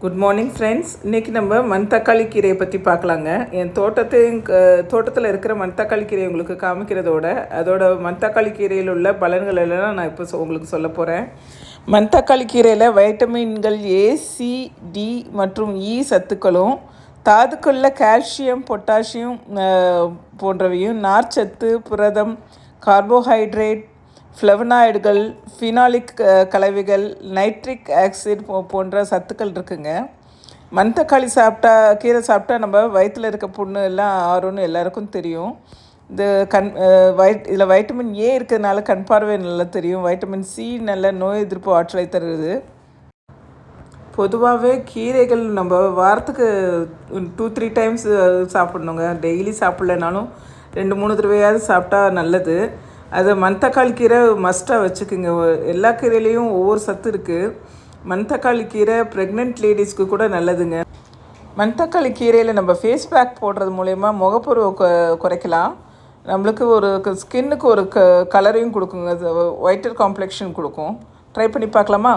Good morning friends இன்றைக்கி நம்ம மண் தக்காளி கீரையை பற்றி பார்க்கலாங்க. என் தோட்டத்தையும் க- தோட்டத்தில் இருக்கிற மண்தக்காளி கீரையை உங்களுக்கு காமிக்கிறதோட அதோட மண்தக்காளி கீரையில் உள்ள பலன்கள் எல்லாம் நான் இப்போ உங்களுக்கு சொல்ல போகிறேன் மண்தக்காளி கீரையில் வைட்டமின்கள் ஏ சி டி மற்றும் இ சத்துக்களும் தாதுக்களில் கால்சியம் பொட்டாசியம் போன்றவையும் நார்ச்சத்து புரதம் கார்போஹைட்ரேட் ஃப்ளவனாய்டுகள் ஃபினாலிக் கலவைகள் நைட்ரிக் ஆக்சிட் போ போன்ற சத்துக்கள் இருக்குங்க. மண்தக்காளி சாப்பிட்டா கீரை சாப்பிட்டா நம்ம வயிற்றில் இருக்க புண்ணு எல்லாம் ஆறும்னு எல்லாருக்கும் தெரியும். இந்த கண் வைட் இதில் வைட்டமின் ஏ இருக்கிறதுனால கண் பார்வை நல்லா தெரியும். வைட்டமின் சி நல்ல நோய் எதிர்ப்பு ஆற்றலை தருது. பொதுவாகவே கீரைகள் நம்ம வாரத்துக்கு டூ த்ரீ டைம்ஸ் சாப்பிட்ணுங்க. டெய்லி சாப்பிட்லனாலும் ரெண்டு மூணு தடவையாவது சாப்பிட்டா நல்லது. அது மண்தக்காளி கீரை மஸ்ட்டாக வச்சுக்குங்க. எல்லா கீரையிலையும் ஒவ்வொரு சத்து இருக்குது மண்தக்காளி கீரை ப்ரெக்னென்ட் லேடிஸ்க்கு கூட நல்லதுங்க. மண்தக்காளி கீரையில் நம்ம ஃபேஸ் பேக் போடுறது மூலயமா முகப்பருவை குறைக்கலாம். நம்மளுக்கு ஒரு ஸ்கின்னுக்கு ஒரு க கலரையும் கொடுக்குங்க. ஒயிட்டர் காம்ப்ளெக்ஷன் கொடுக்கும். ட்ரை பண்ணி பார்க்கலாமா?